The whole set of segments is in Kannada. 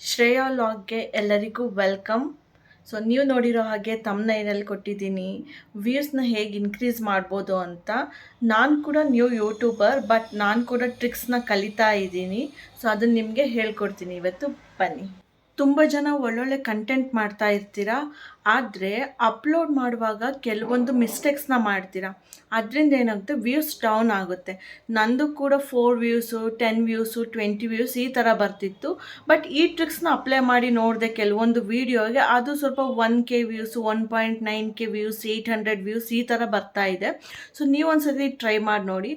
ಶ್ರೇಯಾ ಲಾಗ್ಗೆ ಎಲ್ಲರಿಗೂ ವೆಲ್ಕಮ್. ಸೊ, ನೀವು ನೋಡಿರೋ ಹಾಗೆ ತಮ್ಮನೈನಲ್ಲಿ ಕೊಟ್ಟಿದ್ದೀನಿ. ವ್ಯೂಸ್ನ ಹೇಗೆ ಇನ್ಕ್ರೀಸ್ ಮಾಡ್ಬೋದು ಅಂತ. ನಾನು ಕೂಡ ನ್ಯೂ ಯೂಟ್ಯೂಬರ್, ಬಟ್ ನಾನು ಕೂಡ ಟ್ರಿಕ್ಸ್ನ ಕಲಿತಾ ಇದ್ದೀನಿ. ಸೊ ಅದನ್ನು ನಿಮಗೆ ಹೇಳ್ಕೊಡ್ತೀನಿ. ಇವತ್ತು ಬನ್ನಿ. ತುಂಬ ಜನ ಒಳ್ಳೊಳ್ಳೆ ಕಂಟೆಂಟ್ ಮಾಡ್ತಾ ಇರ್ತೀರಾ? ಆದರೆ ಅಪ್ಲೋಡ್ ಮಾಡುವಾಗ ಕೆಲವೊಂದು ಮಿಸ್ಟೇಕ್ಸ್ನ ಮಾಡ್ತೀರಾ? ಅದರಿಂದ ಏನಾಗುತ್ತೆ? ವ್ಯೂಸ್ ಡೌನ್ ಆಗುತ್ತೆ. ನಂದು ಕೂಡ four views ten views twenty views ಈ ಥರ ಬರ್ತಿತ್ತು. ಬಟ್ ಈ ಟ್ರಿಕ್ಸ್ನ ಅಪ್ಲೈ ಮಾಡಿ ನೋಡಿದೆ ಕೆಲವೊಂದು ವೀಡಿಯೋಗೆ ಅದು ಸ್ವಲ್ಪ one K views one point nine K views eight hundred views ಈ ಥರ ಬರ್ತಾ ಇದೆ. ಸೊ ನೀವು ಒಂದ್ಸತಿ ಟ್ರೈ ಮಾಡಿ ನೋಡಿ.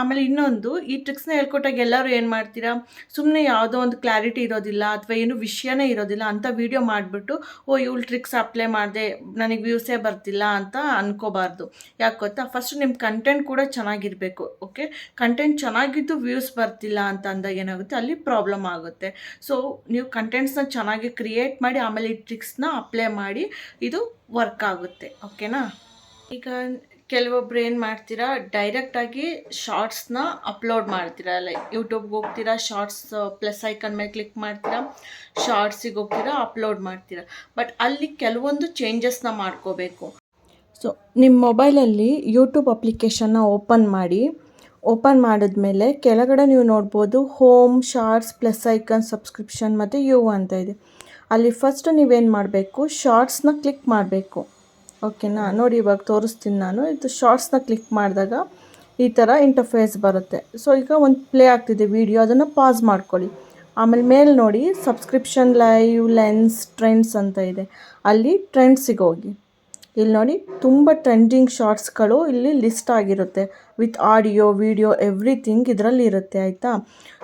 ಆಮೇಲೆ ಇನ್ನೊಂದು, ಈ ಟ್ರಿಕ್ಸ್ನ ಹೇಳ್ಕೊಟ್ಟಾಗ ಎಲ್ಲರೂ ಏನು ಮಾಡ್ತೀರಾ? ಸುಮ್ಮನೆ ಯಾವುದೋ ಒಂದು ಕ್ಲಾರಿಟಿ ಇರೋದಿಲ್ಲ, ಅಥವಾ ಏನು ವಿಷಯನೇ ಇರೋದಿಲ್ಲ ಅಂತ ವೀಡಿಯೋ ಮಾಡಿಬಿಟ್ಟು, ಓ, ಇವಳು ಟ್ರಿಕ್ಸ್ ಅಪ್ಲೈ ಮಾಡಿದೆ, ನನಗೆ ವ್ಯೂಸೇ ಬರ್ತಿಲ್ಲ ಅಂತ ಅನ್ಕೋಬಾರ್ದು. ಯಾಕೆ ಗೊತ್ತಾ? ಫಸ್ಟ್ ನಿಮ್ಮ ಕಂಟೆಂಟ್ ಕೂಡ ಚೆನ್ನಾಗಿರಬೇಕು ಓಕೆ ಕಂಟೆಂಟ್ ಚೆನ್ನಾಗಿದ್ದು ವ್ಯೂಸ್ ಬರ್ತಿಲ್ಲ ಅಂತ ಅಂದಾಗ ಏನಾಗುತ್ತೆ? ಅಲ್ಲಿ ಪ್ರಾಬ್ಲಮ್ ಆಗುತ್ತೆ. ಸೊ ನೀವು ಕಂಟೆಂಟ್ಸ್ನ ಚೆನ್ನಾಗಿ ಕ್ರಿಯೇಟ್ ಮಾಡಿ, ಆಮೇಲೆ ಈ ಟ್ರಿಕ್ಸ್ನ ಅಪ್ಲೈ ಮಾಡಿ, ಇದು ವರ್ಕ್ ಆಗುತ್ತೆ ಓಕೆನಾ ಈಗ ಕೆಲವೊಬ್ರು ಏನು ಮಾಡ್ತೀರಾ ಡೈರೆಕ್ಟಾಗಿ ಶಾರ್ಟ್ಸ್ನ ಅಪ್ಲೋಡ್ ಮಾಡ್ತೀರಾ ಲೈಕ್ ಯೂಟ್ಯೂಬ್ಗೆ ಹೋಗ್ತೀರಾ ಶಾರ್ಟ್ಸ್ ಪ್ಲಸ್ ಐಕನ್ ಮೇಲೆ ಕ್ಲಿಕ್ ಮಾಡ್ತೀರಾ ಶಾರ್ಟ್ಸಿಗೆ ಹೋಗ್ತೀರಾ ಅಪ್ಲೋಡ್ ಮಾಡ್ತೀರಾ. ಬಟ್ ಅಲ್ಲಿ ಕೆಲವೊಂದು ಚೇಂಜಸ್ನ ಮಾಡ್ಕೋಬೇಕು. ಸೊ ನಿಮ್ಮ ಮೊಬೈಲಲ್ಲಿ ಯೂಟ್ಯೂಬ್ ಅಪ್ಲಿಕೇಶನ್ನ ಓಪನ್ ಮಾಡಿ ಓಪನ್ ಮಾಡಿದ್ಮೇಲೆ ಕೆಳಗಡೆ ನೀವು ನೋಡ್ಬೋದು home shorts plus icon subscription ಮತ್ತು ಯು ಅಂತ ಇದೆ. ಅಲ್ಲಿ ಫಸ್ಟ್ ನೀವೇನು ಮಾಡಬೇಕು ಶಾರ್ಟ್ಸ್ನ ಕ್ಲಿಕ್ ಮಾಡಬೇಕು. ಓಕೆನಾ ನೋಡಿ ಇವಾಗ ತೋರಿಸ್ತೀನಿ ನಾನು. ಇದು ಶಾರ್ಟ್ಸ್ನ ಕ್ಲಿಕ್ ಮಾಡಿದಾಗ ಈ ಥರ ಇಂಟರ್ಫೇಸ್ ಬರುತ್ತೆ. ಸೊ ಈಗ ಒಂದು ಪ್ಲೇ ಆಗ್ತಿದೆ ವಿಡಿಯೋ ಅದನ್ನು ಪಾಸ್ ಮಾಡ್ಕೊಳ್ಳಿ. ಆಮೇಲೆ ಮೇಲೆ ನೋಡಿ ಸಬ್ಸ್ಕ್ರಿಪ್ಷನ್ ಲೈವ್ ಲೆನ್ಸ್ ಟ್ರೆಂಡ್ಸ್ ಅಂತ ಇದೆ. ಅಲ್ಲಿ ಟ್ರೆಂಡ್ಸಿಗೆ ಹೋಗಿ. ಇಲ್ಲಿ ನೋಡಿ, ತುಂಬ ಟ್ರೆಂಡಿಂಗ್ ಶಾರ್ಟ್ಸ್ಗಳು ಇಲ್ಲಿ ಲಿಸ್ಟ್ ಆಗಿರುತ್ತೆ. ವಿತ್ ಆಡಿಯೋ, ವಿಡಿಯೋ, ಎವ್ರಿಥಿಂಗ್ ಇದರಲ್ಲಿ ಇರುತ್ತೆ, ಆಯಿತಾ?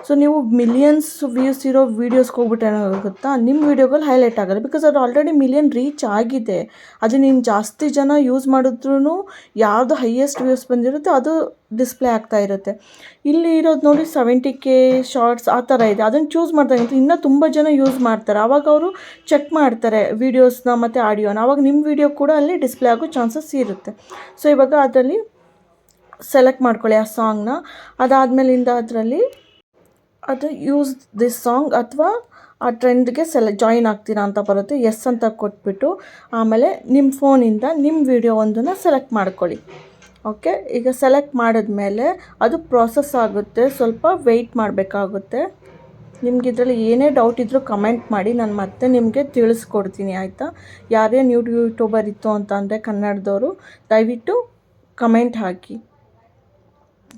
ಸೊ ನೀವು ಮಿಲಿಯನ್ಸ್ ವ್ಯೂಸ್ ಇರೋ ವೀಡಿಯೋಸ್ಗೆ ಹೋಗ್ಬಿಟ್ಟು ಏನಾಗುತ್ತಾ? ನಿಮ್ಮ ವೀಡಿಯೋಗಳು ಹೈಲೈಟ್ ಆಗಲ್ಲ ಬಿಕಾಸ್ ಅದು ಆಲ್ರೆಡಿ ಮಿಲಿಯನ್ ರೀಚ್ ಆಗಿದೆ. ಅದು ನೀನು ಜಾಸ್ತಿ ಜನ ಯೂಸ್ ಮಾಡಿದ್ರೂ ಯಾವುದು ಹೈಯೆಸ್ಟ್ ವ್ಯೂಸ್ ಬಂದಿರುತ್ತೆ, ಅದು ಡಿಸ್ಪ್ಲೇ ಆಗ್ತಾ ಇರುತ್ತೆ. ಇಲ್ಲಿ ಇರೋದು ನೋಡಿ ಸೆವೆಂಟಿ ಕೆ ಶಾರ್ಟ್ಸ್ ಆ ಥರ ಇದೆ. ಅದನ್ನು ಚೂಸ್ ಮಾಡ್ತಾರೆ. ಇನ್ನೂ ತುಂಬ ಜನ ಯೂಸ್ ಮಾಡ್ತಾರೆ. ಆವಾಗ ಅವರು ಚೆಕ್ ಮಾಡ್ತಾರೆ ವೀಡಿಯೋಸ್ನ ಮತ್ತು ಆಡಿಯೋನ. ಆವಾಗ ನಿಮ್ಮ ವೀಡಿಯೋ ಕೂಡ ಅಲ್ಲಿ ಡಿಸ್ಪ್ಲೇ ಆಗೋ ಚಾನ್ಸಸ್ ಇರುತ್ತೆ. ಸೊ ಇವಾಗ ಅದರಲ್ಲಿ ಸೆಲೆಕ್ಟ್ ಮಾಡ್ಕೊಳ್ಳಿ ಆ ಸಾಂಗ್ನ ಅದಾದಮೇಲಿಂದ ಅದರಲ್ಲಿ ಅದು ಯೂಸ್ ದಿಸ್ ಸಾಂಗ್ ಅಥವಾ ಆ ಟ್ರೆಂಡ್ಗೆ ಸೆಲೆ ಜಾಯಿನ್ ಆಗ್ತೀರಾ ಅಂತ ಬರುತ್ತೆ. ಎಸ್ ಅಂತ ಕೊಟ್ಬಿಟ್ಟು ಆಮೇಲೆ ನಿಮ್ಮ ಫೋನಿಂದ ನಿಮ್ಮ ವಿಡಿಯೋ ಒಂದನ್ನು ಸೆಲೆಕ್ಟ್ ಮಾಡ್ಕೊಳ್ಳಿ. ಓಕೆ ಈಗ ಸೆಲೆಕ್ಟ್ ಮಾಡಿದ್ಮೇಲೆ ಅದು ಪ್ರಾಸೆಸ್ ಆಗುತ್ತೆ. ಸ್ವಲ್ಪ ವೆಯ್ಟ್ ಮಾಡಬೇಕಾಗುತ್ತೆ. ನಿಮ್ಗೆ ಇದರಲ್ಲಿ ಏನೇ ಡೌಟ್ ಇದ್ದರೂ ಕಮೆಂಟ್ ಮಾಡಿ. ನಾನು ಮತ್ತೆ ನಿಮಗೆ ತಿಳಿಸ್ಕೊಡ್ತೀನಿ, ಆಯಿತಾ? ಯಾರೇ ನ್ಯೂ ಯೂಟ್ಯೂಬರ್ ಇತ್ತು ಅಂತ ಅಂದರೆ ಕನ್ನಡದವರು, ದಯವಿಟ್ಟು ಕಮೆಂಟ್ ಹಾಕಿ.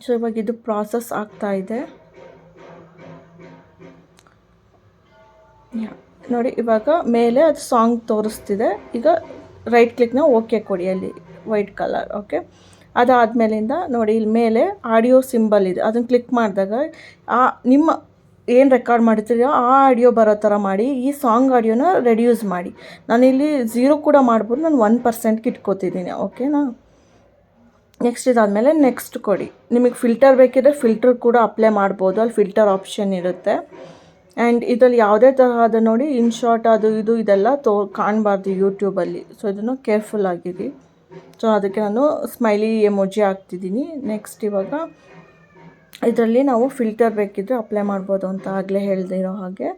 ಸೊ ಇವಾಗ ಇದು ಪ್ರಾಸೆಸ್ ಆಗ್ತಾ ಇದೆ. ನೋಡಿ, ಇವಾಗ ಮೇಲೆ ಅದು ಸಾಂಗ್ ತೋರಿಸ್ತಿದೆ. ಈಗ ರೈಟ್ ಕ್ಲಿಕ್ನ ಓಕೆ ಕೊಡಿ ಅಲ್ಲಿ ವೈಟ್ ಕಲರ್ ಓಕೆ ಅದಾದಮೇಲಿಂದ ನೋಡಿ, ಇಲ್ಲಿ ಮೇಲೆ ಆಡಿಯೋ ಸಿಂಬಲ್ ಇದೆ. ಅದನ್ನು ಕ್ಲಿಕ್ ಮಾಡಿದಾಗ, ಆ ನಿಮ್ಮ ಏನು ರೆಕಾರ್ಡ್ ಮಾಡಿರ್ತೀರೋ ಆ ಆಡಿಯೋ ಬರೋ ಥರ ಮಾಡಿ, ಈ ಸಾಂಗ್ ಆಡಿಯೋನ ರೆಡ್ಯೂಸ್ ಮಾಡಿ. ನಾನಿಲ್ಲಿ ಝೀರೋ ಕೂಡ ಮಾಡ್ಬೋದು, ನಾನು ಒನ್ ಪರ್ಸೆಂಟ್ಗೆ ಇಟ್ಕೋತಿದ್ದೀನಿ ಓಕೆನಾ ನೆಕ್ಸ್ಟ್ ಇದಾದಮೇಲೆ ನೆಕ್ಸ್ಟ್ ಕೊಡಿ. ನಿಮಗೆ ಫಿಲ್ಟರ್ ಬೇಕಿದ್ರೆ ಫಿಲ್ಟರ್ ಕೂಡ ಅಪ್ಲೈ ಮಾಡ್ಬೋದು. ಅಲ್ಲಿ ಫಿಲ್ಟರ್ ಆಪ್ಷನ್ ಇರುತ್ತೆ. ಆ್ಯಂಡ್ ಇದರಲ್ಲಿ ಯಾವುದೇ ತರಹದ ನೋಡಿ ಇನ್ ಶಾರ್ಟ್ ಅದು ಇದು ಇದೆಲ್ಲ ತೋ, ಕಾಣಬಾರ್ದು ಯೂಟ್ಯೂಬಲ್ಲಿ ಸೊ ಇದನ್ನು ಕೇರ್ಫುಲ್ ಆಗಿರಿ. ಸೊ ಅದಕ್ಕೆ ನಾನು ಸ್ಮೈಲಿ ಎಮೋಜಿ ಹಾಕ್ತಿದ್ದೀನಿ. ನೆಕ್ಸ್ಟ್ ಇವಾಗ ಇದರಲ್ಲಿ ನಾವು ಫಿಲ್ಟರ್ ಬೇಕಿದ್ದರೆ ಅಪ್ಲೈ ಮಾಡ್ಬೋದು ಅಂತ ಆಗಲೇ ಹೇಳ್ದಿರೋ ಹಾಗೆ.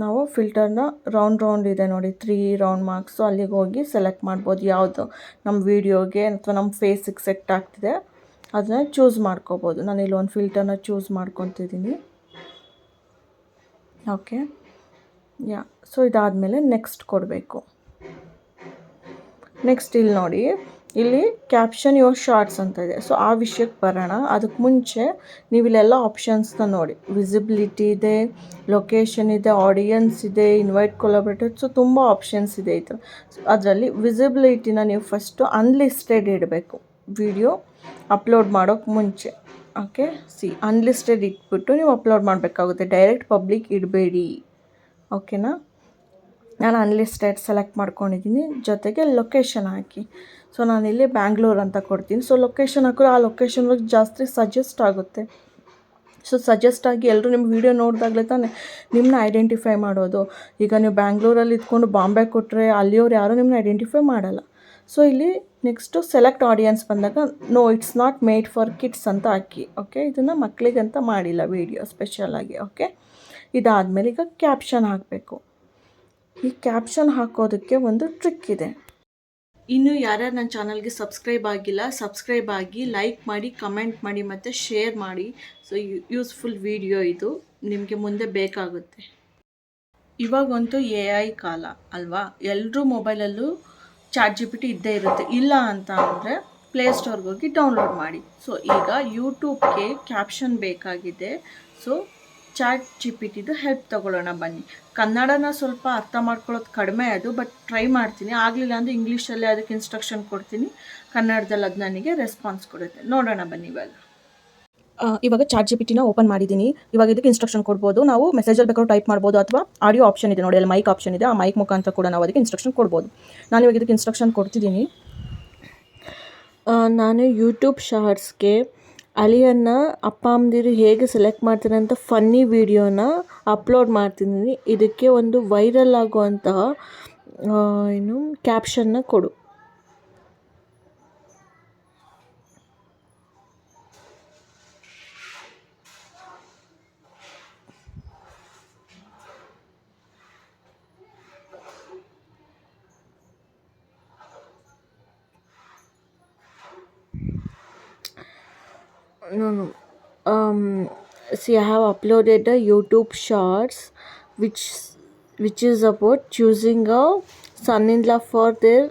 ನಾವು ಫಿಲ್ಟರ್ನ ರೌಂಡ್ ರೌಂಡ್ ಇದೆ ನೋಡಿ. ತ್ರೀ ರೌಂಡ್ ಮಾರ್ಕ್ಸು ಅಲ್ಲಿಗೆ ಹೋಗಿ ಸೆಲೆಕ್ಟ್ ಮಾಡ್ಬೋದು ಯಾವುದು ನಮ್ಮ ವೀಡಿಯೋಗೆ ಅಥವಾ ನಮ್ಮ ಫೇಸಿಗೆ ಸೆಟ್ ಆಗ್ತಿದೆ. ಅದನ್ನ ಚೂಸ್ ಮಾಡ್ಕೋಬೋದು. ನಾನು ಇಲ್ಲಿ ಒಂದು ಫಿಲ್ಟರ್ನ ಚೂಸ್ ಮಾಡ್ಕೊತಿದ್ದೀನಿ. ಓಕೆ ಯಾ ಸೊ ಇದಾದಮೇಲೆ ನೆಕ್ಸ್ಟ್ ಕೊಡಬೇಕು. ನೆಕ್ಸ್ಟ್ ಇಲ್ಲಿ ನೋಡಿ. ಇಲ್ಲಿ ಕ್ಯಾಪ್ಷನ್ ಯುವರ್ ಶಾರ್ಟ್ಸ್ ಅಂತ ಇದೆ. ಸೊ ಆ ವಿಷಯಕ್ಕೆ ಬರೋಣ. ಅದಕ್ಕೆ ಮುಂಚೆ ನೀವು ಇಲ್ಲೆಲ್ಲ ಆಪ್ಷನ್ಸ್ನ ನೋಡಿ. ವಿಸಿಬಿಲಿಟಿ ಇದೆ ಲೊಕೇಶನ್ ಇದೆ ಆಡಿಯನ್ಸ್ ಇದೆ ಇನ್ವೈಟ್ ಕೊಲಾಬ್ರೇಟರ್ ಸೊ ತುಂಬ ಆಪ್ಷನ್ಸ್ ಇದೆ ಇದು ಅದರಲ್ಲಿ ವಿಸಿಬಿಲಿಟಿನ ನೀವು ಫಸ್ಟು ಅನ್ಲಿಸ್ಟೆಡ್ ಇಡಬೇಕು. ವಿಡಿಯೋ ಅಪ್ಲೋಡ್ ಮಾಡೋಕ್ಕೆ ಮುಂಚೆ. ಓಕೆ ಸಿ ಅನ್ಲಿಸ್ಟೆಡ್ ಇಟ್ಬಿಟ್ಟು ನೀವು ಅಪ್ಲೋಡ್ ಮಾಡಬೇಕಾಗುತ್ತೆ. ಡೈರೆಕ್ಟ್ ಪಬ್ಲಿಕ್ ಇಡಬೇಡಿ. ಓಕೆನಾ ನಾನು ಅನ್ಲಿಸ್ಟೆಡ್ ಸೆಲೆಕ್ಟ್ ಮಾಡ್ಕೊಂಡಿದ್ದೀನಿ ಜೊತೆಗೆ ಲೊಕೇಶನ್ ಹಾಕಿ. ಸೊ ನಾನಿಲ್ಲಿ ಬ್ಯಾಂಗ್ಳೂರ್ ಅಂತ ಕೊಡ್ತೀನಿ. ಸೊ ಲೊಕೇಶನ್ ಹಾಕಿದ್ರೆ ಆ ಲೊಕೇಶನ್ ಜಾಸ್ತಿ ಸಜೆಸ್ಟ್ ಆಗುತ್ತೆ. ಸೊ ಸಜೆಸ್ಟ್ ಆಗಿ ಎಲ್ಲರೂ ನಿಮ್ಮ ವೀಡಿಯೋ ನೋಡಿದಾಗಲೇ ತಾನೇ ನಿಮ್ಮನ್ನ ಐಡೆಂಟಿಫೈ ಮಾಡೋದು. ಈಗ ನೀವು ಬ್ಯಾಂಗ್ಳೂರಲ್ಲಿ ಇದ್ಕೊಂಡು ಬಾಂಬೆ ಕೊಟ್ಟರೆ ಅಲ್ಲಿಯವ್ರು ಯಾರೂ ನಿಮ್ಮನ್ನ ಐಡೆಂಟಿಫೈ ಮಾಡಲ್ಲ. ಸೊ ಇಲ್ಲಿ ನೆಕ್ಸ್ಟು ಸೆಲೆಕ್ಟ್ ಆಡಿಯನ್ಸ್ ಬಂದಾಗ no it's not made for kids ಅಂತ ಹಾಕಿ ಓಕೆ ಇದನ್ನು ಮಕ್ಕಳಿಗಂತ ಮಾಡಿಲ್ಲ ವೀಡಿಯೋ ಸ್ಪೆಷಲಾಗಿ ಓಕೆ ಇದಾದಮೇಲೆ ಈಗ ಕ್ಯಾಪ್ಷನ್ ಹಾಕಬೇಕು. ಈ ಕ್ಯಾಪ್ಷನ್ ಹಾಕೋದಕ್ಕೆ ಒಂದು ಟ್ರಿಕ್ ಇದೆ. ಇನ್ನು ಯಾರ್ಯಾರು ನನ್ನ ಚಾನಲ್ಗೆ ಸಬ್ಸ್ಕ್ರೈಬ್ ಆಗಿಲ್ಲ, ಸಬ್ಸ್ಕ್ರೈಬ್ ಆಗಿ ಲೈಕ್ ಮಾಡಿ, ಕಮೆಂಟ್ ಮಾಡಿ ಮತ್ತು ಶೇರ್ ಮಾಡಿ. ಸೊ ಯೂಸ್ಫುಲ್ ವಿಡಿಯೋ ಇದು. ನಿಮಗೆ ಮುಂದೆ ಬೇಕಾಗುತ್ತೆ. ಇವಾಗಂತೂ ಎ ಐ ಕಾಲ ಅಲ್ವಾ? ಎಲ್ಲರೂ ಮೊಬೈಲಲ್ಲೂ ಚಾಟ್ ಜಿ ಪಿ ಟಿ ಇದ್ದೇ ಇರುತ್ತೆ. ಇಲ್ಲ ಅಂತ ಅಂದರೆ ಪ್ಲೇಸ್ಟೋರ್ಗೆ ಹೋಗಿ ಡೌನ್ಲೋಡ್ ಮಾಡಿ. ಸೊ ಈಗ ಯೂಟ್ಯೂಬ್ಗೆ ಕ್ಯಾಪ್ಷನ್ ಬೇಕಾಗಿದೆ. ಸೊ ಚಾಟ್ ಜಿ ಪಿ ಟಿದು ಹೆಲ್ಪ್ ತೊಗೊಳ್ಳೋಣ ಬನ್ನಿ. ಕನ್ನಡನ ಸ್ವಲ್ಪ ಅರ್ಥ ಮಾಡ್ಕೊಳ್ಳೋದು ಕಡಿಮೆ ಅದು ಬಟ್ ಟ್ರೈ ಮಾಡ್ತೀನಿ. ಆಗಲಿಲ್ಲ ಅಂದರೆ ಇಂಗ್ಲೀಷಲ್ಲೇ ಅದಕ್ಕೆ ಇನ್ಸ್ಟ್ರಕ್ಷನ್ ಕೊಡ್ತೀನಿ. ಕನ್ನಡದಲ್ಲಿ ಅದು ನನಗೆ ರೆಸ್ಪಾನ್ಸ್ ಕೊಡುತ್ತೆ. ನೋಡೋಣ ಬನ್ನಿ ಇವಾಗ. ಆ, ಇವಾಗ ಚಾಟ್ ಜಿ ಪಿ ಟಿನ ಓಪನ್ ಮಾಡಿದ್ದೀನಿ. ಇವಾಗ ಇದಕ್ಕೆ ಇನ್ಸ್ಟ್ರಕ್ಷನ್ ಕೊಡ್ಬೋದು. ನಾವು ಮೆಸೇಜಲ್ಲಿ ಬೇಕಾದ್ರೂ ಟೈಪ್ ಮಾಡ್ಬೋದು ಅಥವಾ ಆಡಿಯೋ ಆಪ್ಷನ್ ಇದೆ ನೋಡಿ ಅಲ್ಲಿ ಮೈಕ್ ಆಪ್ಷನ್ ಇದೆ. ಆ ಮೈಕ್ ಮುಖಾಂತರ ಕೂಡ ನಾವು ಅದಕ್ಕೆ ಇನ್ಸ್ಟ್ರಕ್ಷನ್ ಕೊಡ್ಬೋದು. ನಾನು ಇವಾಗ ಇದಕ್ಕೆ ಇನ್ಸ್ಟ್ರಕ್ಷನ್ ಕೊಡ್ತಿದ್ದೀನಿ. ನಾನು ಯೂಟ್ಯೂಬ್ ಶಾರ್ಟ್ಸ್ಗೆ ಅಳಿಯನ್ನು ಅಪ್ಪ ಅಮ್ಮದಿರು ಹೇಗೆ ಸೆಲೆಕ್ಟ್ ಮಾಡ್ತಾರೆ ಅಂತ ಫನ್ನಿ ವಿಡಿಯೋನ ಅಪ್ಲೋಡ್ ಮಾಡ್ತಿದ್ದೀನಿ. ಇದಕ್ಕೆ ಒಂದು ವೈರಲ್ ಆಗುವಂತಹ ಏನು ಕ್ಯಾಪ್ಷನ್ನ ಕೊಡು. No no. Um see i have uploaded a youtube shorts which which is about choosing a son-in-law for their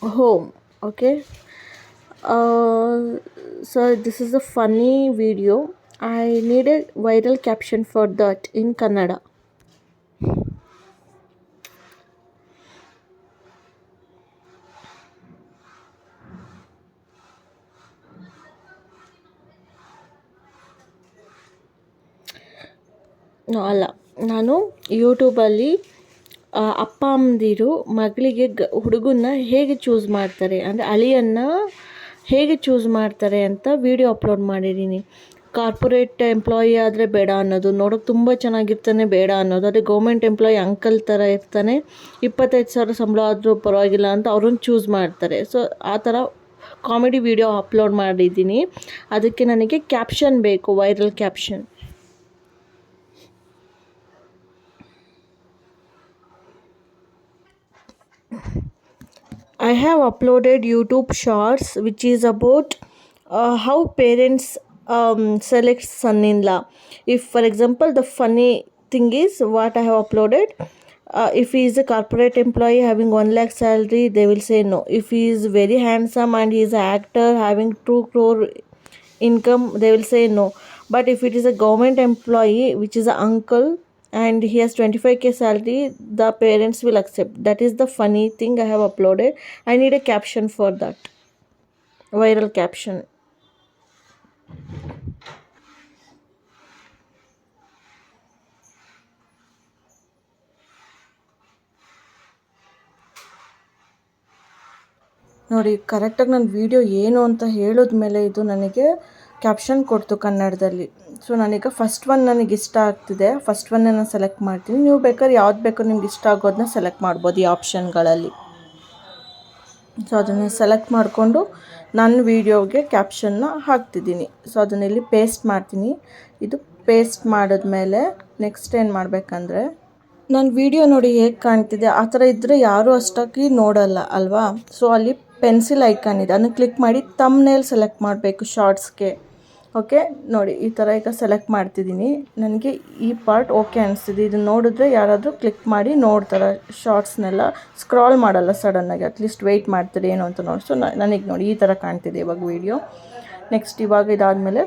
home okay? Uh, so this is a funny video. I need a viral caption for that in kannada ಅಲ್ಲ. ನಾನು ಯೂಟ್ಯೂಬಲ್ಲಿ ಅಪ್ಪ ಅಮ್ಮಂದಿರು ಮಗಳಿಗೆ ಗ, ಹುಡುಗನ್ನ ಹೇಗೆ ಚೂಸ್ ಮಾಡ್ತಾರೆ, ಅಂದರೆ ಅಳಿಯನ್ನು ಹೇಗೆ ಚೂಸ್ ಮಾಡ್ತಾರೆ ಅಂತ ವಿಡಿಯೋ ಅಪ್ಲೋಡ್ ಮಾಡಿದ್ದೀನಿ. ಕಾರ್ಪೊರೇಟ್ ಎಂಪ್ಲಾಯಿ ಆದರೆ ಬೇಡ ಅನ್ನೋದು, ನೋಡೋಕೆ ತುಂಬ ಚೆನ್ನಾಗಿರ್ತಾನೆ, ಬೇಡ ಅನ್ನೋದು. ಅದೇ ಗೌರ್ಮೆಂಟ್ ಎಂಪ್ಲಾಯಿ ಅಂಕಲ್ ಥರ ಇರ್ತಾನೆ, ಇಪ್ಪತ್ತೈದು ಸಾವಿರ ಸಂಬಳ ಆದರೂ ಪರವಾಗಿಲ್ಲ ಅಂತ ಅವ್ರನ್ನ ಚೂಸ್ ಮಾಡ್ತಾರೆ. ಸೊ ಆ ಥರ ಕಾಮಿಡಿ ವಿಡಿಯೋ ಅಪ್ಲೋಡ್ ಮಾಡಿದ್ದೀನಿ. ಅದಕ್ಕೆ ನನಗೆ ಕ್ಯಾಪ್ಷನ್ ಬೇಕು viral caption I have uploaded YouTube shorts which is about uh, how parents um, select son-in-law. If, for example, the funny thing is what I have uploaded. Uh, if he is a corporate employee having one lakh salary, they will say no. If he is very handsome and he is an actor having two crore income, they will say no. But if it is a government employee, which is an uncle, and he has 25k salary the parents will accept that is the funny thing i have uploaded i need a caption for that viral caption ನೋಡಿ ಕರೆಕ್ಟಾಗಿ ನನ್ನ ವಿಡಿಯೋ ಏನು ಅಂತ ಹೇಳಿದ್ಮೇಲೆ ಇದು ನನಗೆ ಕ್ಯಾಪ್ಷನ್ ಕೊಡ್ತು ಕನ್ನಡದಲ್ಲಿ ಸೊ ನಾನೀಗ ಫಸ್ಟ್ ಒನ್ ನನಗೆ ಇಷ್ಟ ಆಗ್ತಿದೆ. ಫಸ್ಟ್ ಒನ್ನೇ ನಾನು ಸೆಲೆಕ್ಟ್ ಮಾಡ್ತೀನಿ. ನೀವು ಬೇಕಾದ್ರೆ ಯಾವ್ದು ಬೇಕೋ ನಿಮ್ಗೆ ಇಷ್ಟ ಆಗೋದನ್ನ ಸೆಲೆಕ್ಟ್ ಮಾಡ್ಬೋದು ಈ ಆಪ್ಷನ್ಗಳಲ್ಲಿ ಸೊ ಅದನ್ನು ಸೆಲೆಕ್ಟ್ ಮಾಡಿಕೊಂಡು ನನ್ನ ವೀಡಿಯೋಗೆ ಕ್ಯಾಪ್ಷನ್ನ ಹಾಕ್ತಿದ್ದೀನಿ. ಸೊ ಅದನ್ನ ಇಲ್ಲಿ ಪೇಸ್ಟ್ ಮಾಡ್ತೀನಿ. ಇದು ಪೇಸ್ಟ್ ಮಾಡಿದ್ಮೇಲೆ ನೆಕ್ಸ್ಟ್ ಏನು ಮಾಡಬೇಕಂದ್ರೆ ನನ್ನ ವಿಡಿಯೋ ನೋಡಿ ಹೇಗೆ ಕಾಣ್ತಿದೆ? ಆ ಥರ ಇದ್ದರೆ ಯಾರೂ ಅಷ್ಟಾಗಿ ನೋಡಲ್ಲ, ಅಲ್ವಾ? ಸೊ ಅಲ್ಲಿ ಪೆನ್ಸಿಲ್ ಐಕಾನ್ ಇದೆ. ಅದನ್ನು ಕ್ಲಿಕ್ ಮಾಡಿ ತಮ್ನೇಲ್ ಸೆಲೆಕ್ಟ್ ಮಾಡಬೇಕು ಶಾರ್ಟ್ಸ್ಗೆ ಓಕೆ, ನೋಡಿ, ಈ ಥರ ಈಗ ಸೆಲೆಕ್ಟ್ ಮಾಡ್ತಿದ್ದೀನಿ. ನನಗೆ ಈ ಪಾರ್ಟ್ ಓಕೆ ಅನಿಸ್ತಿದೆ. ಇದನ್ನು ನೋಡಿದ್ರೆ ಯಾರಾದರೂ ಕ್ಲಿಕ್ ಮಾಡಿ ನೋಡ್ತಾರೆ ಶಾರ್ಟ್ಸ್ನೆಲ್ಲ ಸ್ಕ್ರಾಲ್ ಮಾಡಲ್ಲ ಸಡನ್ನಾಗಿ ಅಟ್ಲೀಸ್ಟ್ ವೆಯ್ಟ್ ಮಾಡ್ತಾರೆ ಏನು ಅಂತ ನೋಡಿ. ಸೊ ನನಗೆ ನೋಡಿ, ಈ ಥರ ಕಾಣ್ತಿದೆ ಇವಾಗ ವೀಡಿಯೋ ನೆಕ್ಸ್ಟ್ ಇವಾಗ ಇದಾದಮೇಲೆ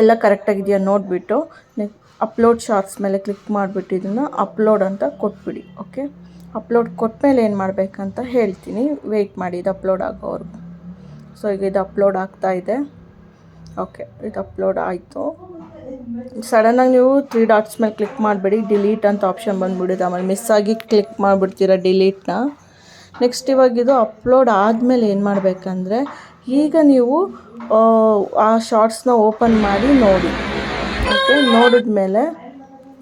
ಎಲ್ಲ ಕರೆಕ್ಟಾಗಿದೆಯಾ ನೋಡಿಬಿಟ್ಟು ನೆಕ್ ಅಪ್ಲೋಡ್ ಶಾರ್ಟ್ಸ್ ಮೇಲೆ ಕ್ಲಿಕ್ ಮಾಡಿಬಿಟ್ಟು ಇದನ್ನು ಅಪ್ಲೋಡ್ ಅಂತ ಕೊಟ್ಬಿಡಿ ಓಕೆ ಅಪ್ಲೋಡ್ ಕೊಟ್ಮೇಲೆ ಏನು ಮಾಡಬೇಕಂತ ಹೇಳ್ತೀನಿ. ವೆಯ್ಟ್ ಮಾಡಿ, ಇದು ಅಪ್ಲೋಡ್ ಆಗೋವರೆಗೂ. ಸೊ ಈಗ ಇದು ಅಪ್ಲೋಡ್ ಆಗ್ತಾ ಇದೆ. ಓಕೆ ಇದು ಅಪ್ಲೋಡ್ ಆಯಿತು. ಸಡನ್ನಾಗಿ ನೀವು ತ್ರೀ ಡಾಟ್ಸ್ ಮೇಲೆ ಕ್ಲಿಕ್ ಮಾಡಬೇಡಿ ಡಿಲೀಟ್ ಅಂತ ಆಪ್ಷನ್ ಬಂದುಬಿಡುತ್ತೆ. ಆಮೇಲೆ ಮಿಸ್ ಆಗಿ ಕ್ಲಿಕ್ ಮಾಡಿಬಿಡ್ತೀರ ಡಿಲೀಟ್ನ ನೆಕ್ಸ್ಟ್ ಇವಾಗ ಇದು ಅಪ್ಲೋಡ್ ಆದಮೇಲೆ ಏನು ಮಾಡಬೇಕಂದ್ರೆ ಈಗ ನೀವು ಆ, ಶಾರ್ಟ್ಸ್ನ ಓಪನ್ ಮಾಡಿ ನೋಡಿ. ಓಕೆ ನೋಡಿದ ಮೇಲೆ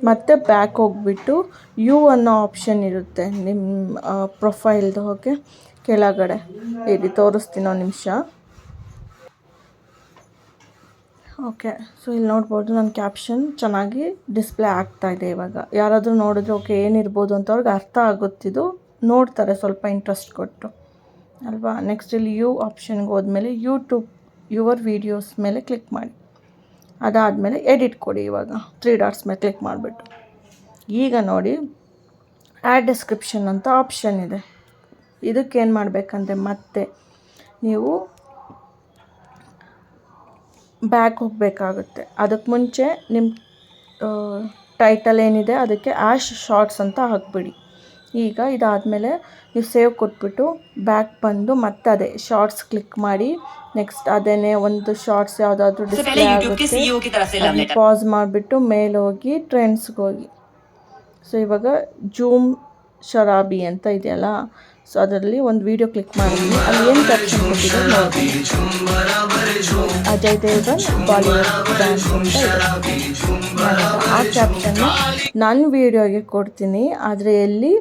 ಮತ್ತೆ ಬ್ಯಾಕ್ ಹೋಗ್ಬಿಟ್ಟು ಯು ಅನ್ನೋ ಆಪ್ಷನ್ ಇರುತ್ತೆ ನಿಮ್ಮ ಪ್ರೊಫೈಲ್ದು ಓಕೆ ಕೆಳಗಡೆ. ಇಲ್ಲಿ ತೋರಿಸ್ತೀನಿ ನಿಮಿಷ. ಓಕೆ ಸೊ ಇಲ್ಲಿ ನೋಡ್ಬೋದು ನನ್ನ ಕ್ಯಾಪ್ಷನ್ ಚೆನ್ನಾಗಿ ಡಿಸ್ಪ್ಲೇ ಆಗ್ತಾ ಇದೆ ಇವಾಗ. ಯಾರಾದರೂ ನೋಡಿದ್ರೆ ಓಕೆ ಏನಿರ್ಬೋದು ಅಂತ ಅವ್ರಿಗೆ ಅರ್ಥ ಆಗುತ್ತಿದ್ದು ನೋಡ್ತಾರೆ ಸ್ವಲ್ಪ ಇಂಟ್ರೆಸ್ಟ್ ಕೊಟ್ಟು. ಅಲ್ವಾ? ನೆಕ್ಸ್ಟ್ ಇಲ್ಲಿ ಯು ಆಪ್ಷನ್ಗೆ ಹೋದ್ಮೇಲೆ ಯೂಟ್ಯೂಬ್ ಯುವರ್ ವೀಡಿಯೋಸ್ ಮೇಲೆ ಕ್ಲಿಕ್ ಮಾಡಿ. ಅದಾದಮೇಲೆ ಎಡಿಟ್ ಕೊಡಿ ಇವಾಗ. ತ್ರೀ ಡಾಟ್ಸ್ ಮೇಲೆ ಕ್ಲಿಕ್ ಮಾಡಿಬಿಟ್ಟು. ಈಗ ನೋಡಿ ಆ್ಯಡ್ ಡಿಸ್ಕ್ರಿಪ್ಷನ್ ಅಂತ ಆಪ್ಷನ್ ಇದೆ. ಇದಕ್ಕೇನು ಮಾಡಬೇಕಂದ್ರೆ ಮತ್ತೆ ನೀವು ಬ್ಯಾಕ್ ಹೋಗಬೇಕಾಗುತ್ತೆ. ಅದಕ್ಕೆ ಮುಂಚೆ ನಿಮ್ಮ ಟೈಟಲ್ ಏನಿದೆ ಅದಕ್ಕೆ ಆ್ಯಶ್ ಶಾರ್ಟ್ಸ್ ಅಂತ ಹಾಕ್ಬಿಡಿ. ಈಗ ಇದಾದಮೇಲೆ ನೀವು ಸೇವ್ ಕೊಟ್ಬಿಟ್ಟು ಬ್ಯಾಕ್ ಬಂದು ಮತ್ತೆ ಅದೇ ಶಾರ್ಟ್ಸ್ ಕ್ಲಿಕ್ ಮಾಡಿ ನೆಕ್ಸ್ಟ್ ಅದೇನೇ ಒಂದು ಶಾರ್ಟ್ಸ್ ಯಾವುದಾದ್ರೂ ಡಿಸ್ಪ್ಲೇ ಆಗುತ್ತೆ. ಪಾಸ್ ಮಾಡಿಬಿಟ್ಟು ಮೇಲೆ ಹೋಗಿ ಟ್ರೆಂಡ್ಸ್ಗೆ ಹೋಗಿ. ಸೊ ಇವಾಗ ಜೂಮ್ ಶರಾಬಿ ಅಂತ ಇದೆಯಲ್ಲ ಸೊ ಅದರಲ್ಲಿ ಒಂದು ವಿಡಿಯೋ ಕ್ಲಿಕ್ ಮಾಡಿದ್ವಿ ಅಲ್ಲಿ ಏನು ಕ್ಯಾಪ್ಷನ್ ಕೊಟ್ಟಿದೆ ಅಜಯ್ ದೇವಗನ್ ಬಾಲಿವುಡ್ ಡ್ಯಾನ್ಸ್ ಅಂತ ಆ ಕ್ಯಾಪ್ಷನ್ನ ನನ್ನ ವಿಡಿಯೋಗೆ ಕೊಡ್ತೀನಿ. ಆದರೆ ಎಲ್ಲಿ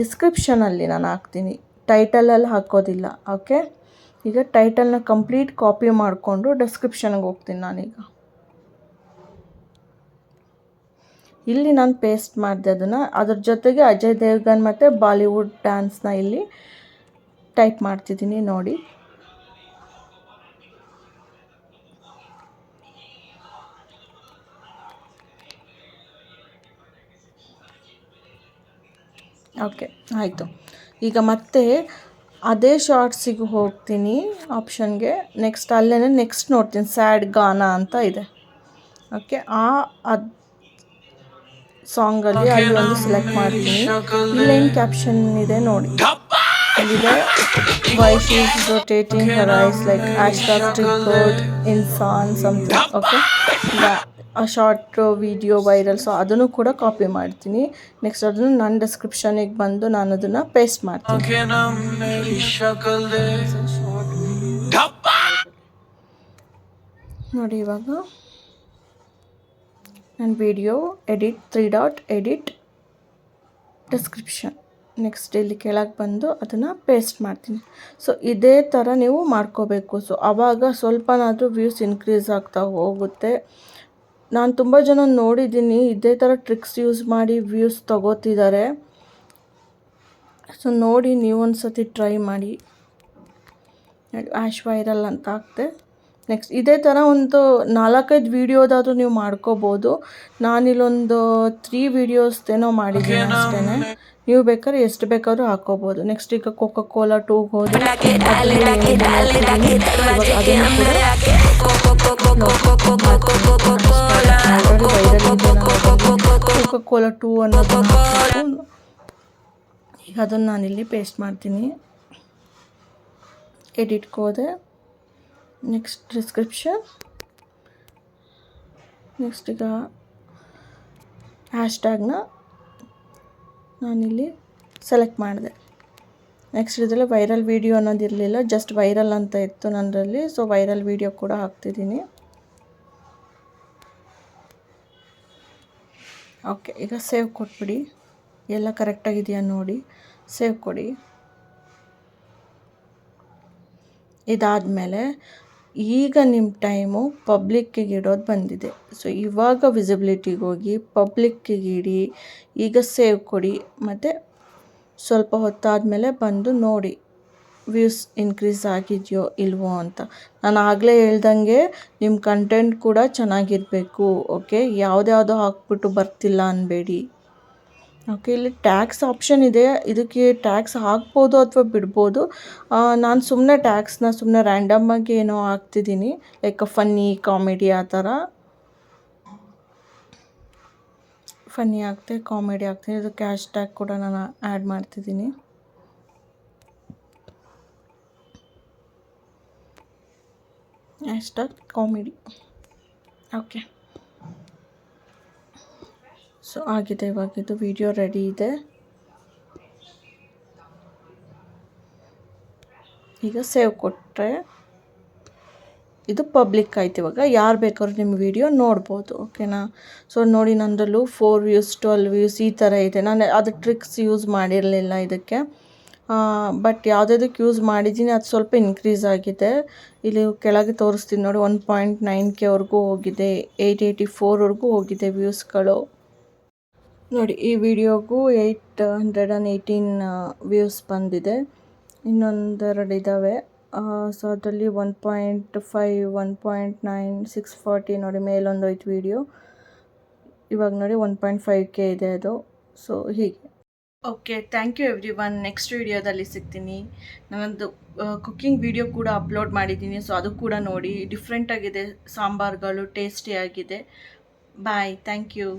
ಡಿಸ್ಕ್ರಿಪ್ಷನಲ್ಲಿ ನಾನು ಹಾಕ್ತೀನಿ. ಟೈಟಲಲ್ಲಿ ಹಾಕೋದಿಲ್ಲ ಓಕೆ ಈಗ ಟೈಟಲ್ನ ಕಂಪ್ಲೀಟ್ ಕಾಪಿ ಮಾಡಿಕೊಂಡು ಡಿಸ್ಕ್ರಿಪ್ಷನ್ಗೆ ಹೋಗ್ತೀನಿ ನಾನೀಗ. ಇಲ್ಲಿ ನಾನು ಪೇಸ್ಟ್ ಮಾಡಿದೆ ಅದನ್ನು. ಅದ್ರ ಜೊತೆಗೆ ಅಜಯ್ ದೇವ್ಗನ್ ಮತ್ತು ಬಾಲಿವುಡ್ ಡ್ಯಾನ್ಸ್ನ ಇಲ್ಲಿ ಟೈಪ್ ಮಾಡ್ತಿದ್ದೀನಿ ನೋಡಿ. ಓಕೆ ಆಯಿತು. ಈಗ ಮತ್ತೆ ಅದೇ ಶಾರ್ಟ್ಸಿಗೆ ಹೋಗ್ತೀನಿ ಆಪ್ಷನ್ಗೆ ನೆಕ್ಸ್ಟ್ ಅಲ್ಲೇ ನೆಕ್ಸ್ಟ್ ನೋಡ್ತೀನಿ. ಸ್ಯಾಡ್ ಗಾನ ಅಂತ ಇದೆ. ಓಕೆ ಆ ಅದು ಸಾಂಗಲ್ಲಿ ಅಲ್ಲಿ ಒಂದು ಸೆಲೆಕ್ಟ್ ಮಾಡ್ತೀನಿ. ಇಲ್ಲೇನು ಕ್ಯಾಪ್ಷನ್ ಇದೆ ನೋಡಿ. ಅಲ್ಲಿದೆ. Wife's is rotating her eyes like hashtag tricode insane something okay ಆ ಶಾರ್ಟ್ ವಿಡಿಯೋ ವೈರಲ್ ಸೊ ಅದನ್ನು ಕೂಡ ಕಾಪಿ ಮಾಡ್ತೀನಿ. ನೆಕ್ಸ್ಟ್ ಅದನ್ನು ನನ್ನ ಡಿಸ್ಕ್ರಿಪ್ಷನಿಗೆ ಬಂದು ನಾನು ಅದನ್ನು ಪೇಸ್ಟ್ ಮಾಡ್ತೀನಿ. ನೋಡಿ ಇವಾಗ. ನನ್ನ video edit, three dot edit description. Next ಇಲ್ಲಿ ಕೆಳಗೆ ಬಂದು ಅದನ್ನು ಪೇಸ್ಟ್ ಮಾಡ್ತೀನಿ. ಸೊ ಇದೇ ಥರ ನೀವು ಮಾಡ್ಕೋಬೇಕು. ಸೊ ಆವಾಗ ಸ್ವಲ್ಪನಾದರೂ ವ್ಯೂಸ್ ಇನ್ಕ್ರೀಸ್ ಆಗ್ತಾ ಹೋಗುತ್ತೆ. ನಾನು ತುಂಬ ಜನ ನೋಡಿದ್ದೀನಿ ಇದೇ ಥರ ಟ್ರಿಕ್ಸ್ ಯೂಸ್ ಮಾಡಿ ವ್ಯೂಸ್ ತಗೋತಿದ್ದಾರೆ. ಸೊ ನೋಡಿ ನೀವು ಒಂದು ಸತಿ ಟ್ರೈ ಮಾಡಿ. ಆ್ಯಶ್ ವೈರಲ್ ಅಂತ ಹಾಕ್ತೆ ನೆಕ್ಸ್ಟ್ ಇದೇ ಥರ ಒಂದು ನಾಲ್ಕೈದು ವೀಡಿಯೋದಾದರೂ ನೀವು ಮಾಡ್ಕೋಬೋದು. ನಾನಿಲ್ಲೊಂದು ತ್ರೀ ವೀಡಿಯೋಸ್ದೇನೋ ಮಾಡಿದ್ದೀನಿ ಅಷ್ಟೇ ನೀವು ಬೇಕಾದ್ರೆ ಎಷ್ಟು ಬೇಕಾದ್ರೂ ಹಾಕೋಬೋದು ನೆಕ್ಸ್ಟ್ ಈಗ ಕೋಕೋ ಕೋಲಾ ಟೂ ಹೋದ ಕೋಕೋ ಕೋಲಾ ಟೂ ಅನ್ನೋದು ಈಗ ಅದನ್ನು ನಾನಿಲ್ಲಿ ಪೇಸ್ಟ್ ಮಾಡ್ತೀನಿ. ಎಡಿಟ್ಗೆ ಹೋದೆ ನೆಕ್ಸ್ಟ್ ಡಿಸ್ಕ್ರಿಪ್ಷನ್ ನೆಕ್ಸ್ಟ್ ಈಗ ಹ್ಯಾಶ್ಟ್ಯಾಗ್ನ ನಾನಿಲ್ಲಿ ಸೆಲೆಕ್ಟ್ ಮಾಡಿದೆ. ನೆಕ್ಸ್ಟ್ ಇದರಲ್ಲಿ ವೈರಲ್ ವೀಡಿಯೋ ಅನ್ನೋದು ಇರಲಿಲ್ಲ ಜಸ್ಟ್ ವೈರಲ್ ಅಂತ ಇತ್ತು ನನ್ನಲ್ಲಿ ಸೊ ವೈರಲ್ ವೀಡಿಯೋ ಕೂಡ ಹಾಕ್ತಿದ್ದೀನಿ. ಓಕೆ ಈಗ ಸೇವ್ ಕೊಟ್ಬಿಡಿ. ಎಲ್ಲ ಕರೆಕ್ಟಾಗಿದೆಯಾ ನೋಡಿ. ಸೇವ್ ಕೊಡಿ. ಇದಾದಮೇಲೆ ಈಗ ನಿಮ್ಮ ಟೈಮು ಪಬ್ಲಿಕ್ಕಿಗೆ ಇಡೋದು ಬಂದಿದೆ. ಸೊ ಇವಾಗ ವಿಸಿಬಿಲಿಟಿಗೆ ಹೋಗಿ ಪಬ್ಲಿಕ್ಕಿಗೆ ಇಡಿ, ಈಗ ಸೇವ್ ಕೊಡಿ, ಮತ್ತು ಸ್ವಲ್ಪ ಹೊತ್ತಾದಮೇಲೆ ಬಂದು ನೋಡಿ ವ್ಯೂಸ್ ಇನ್ಕ್ರೀಸ್ ಆಗಿದೆಯೋ ಇಲ್ವೋ ಅಂತ. ನಾನು ಆಗಲೇ ಹೇಳ್ದಂಗೆ ನಿಮ್ಮ ಕಂಟೆಂಟ್ ಕೂಡ ಚೆನ್ನಾಗಿರಬೇಕು ಓಕೆ ಯಾವುದ್ಯಾವುದೋ ಹಾಕ್ಬಿಟ್ಟು ಬರ್ತಿಲ್ಲ ಅನ್ಬೇಡಿ. ಓಕೆ ಇಲ್ಲಿ ಟ್ಯಾಕ್ಸ್ ಆಪ್ಷನ್ ಇದೆ. ಇದಕ್ಕೆ ಟ್ಯಾಕ್ಸ್ ಹಾಕ್ಬೋದು ಅಥವಾ ಬಿಡ್ಬೋದು? ನಾನು ಸುಮ್ಮನೆ ಟ್ಯಾಕ್ಸ್ನ ಸುಮ್ಮನೆ ರ್ಯಾಂಡಮ್ಮಾಗಿ ಏನೋ ಹಾಕ್ತಿದ್ದೀನಿ ಲೈಕ್ ಫನ್ನಿ ಕಾಮಿಡಿ ಆ ಥರ. ಫನ್ನಿ ಆಗ್ತೆ ಕಾಮಿಡಿ ಆಗ್ತೀನಿ ಇದು ಕ್ಯಾಶ್ ಟ್ಯಾಗ್ ಕೂಡ ನಾನು ಆ್ಯಡ್ ಮಾಡ್ತಿದ್ದೀನಿ. Hashtag comedy okay so, ಆಗಿದೆ, ಇವಾಗ ಇದು ವಿಡಿಯೋ ರೆಡಿ ಇದೆ. ಈಗ ಸೇವ್ ಕೊಟ್ಟರೆ ಇದು ಪಬ್ಲಿಕ್ ಆಯ್ತು ಇವಾಗ. ಯಾರು ಬೇಕಾದ್ರೂ ನಿಮ್ಮ ವಿಡಿಯೋ ನೋಡ್ಬೋದು ಓಕೆನಾ ಸೊ ನೋಡಿ, ನಂದರಲ್ಲೂ ಫೋರ್ ವ್ಯೂಸ್ ಟ್ವೆಲ್ ವ್ಯೂಸ್ ಈ ಥರ ಇದೆ. ನಾನು ಅದು ಟ್ರಿಕ್ಸ್ ಯೂಸ್ ಮಾಡಿರಲಿಲ್ಲ ಇದಕ್ಕೆ. ಬಟ್ ಯಾವುದ್ಯಾವ್ದಕ್ಕೆ ಯೂಸ್ ಮಾಡಿದ್ದೀನಿ, ಅದು ಸ್ವಲ್ಪ ಇನ್ಕ್ರೀಸ್ ಆಗಿದೆ. ಇಲ್ಲಿ ಕೆಳಗೆ ತೋರಿಸ್ತೀನಿ ನೋಡಿ ಒನ್ ಪಾಯಿಂಟ್ ನೈನ್ ಕೆವರೆಗೂ ಹೋಗಿದೆ ಏಯ್ಟ್ ಏಯ್ಟಿ ಫೋರ್ವರೆಗೂ ಹೋಗಿದೆ ವ್ಯೂಸ್ಗಳು ನೋಡಿ, ಈ ವಿಡಿಯೋಗೂ eight hundred and eighteen views ಬಂದಿದೆ. ಇನ್ನೊಂದೆರಡು ಇದ್ದಾವೆ ಸೊ ಅದರಲ್ಲಿ one point five one point nine six forty ನೋಡಿ ಮೇಲೊಂದು ಹೋಯ್ತು ವಿಡಿಯೋ ಇವಾಗ ನೋಡಿ ಒನ್ ಪಾಯಿಂಟ್ ಫೈವ್ ಕೆ ಇದೆ ಅದು. ಸೊ ಹೀಗೆ. Okay thank you everyone next ವಿಡಿಯೋದಲ್ಲಿ ಸಿಗ್ತೀನಿ ನಾನೊಂದು ಕುಕ್ಕಿಂಗ್ ವಿಡಿಯೋ ಕೂಡ ಅಪ್ಲೋಡ್ ಮಾಡಿದ್ದೀನಿ. ಸೊ ಅದು ಕೂಡ ನೋಡಿ. ಡಿಫ್ರೆಂಟಾಗಿದೆ ಸಾಂಬಾರುಗಳು ಟೇಸ್ಟಿಯಾಗಿದೆ ಬಾಯ್ ಥ್ಯಾಂಕ್ ಯು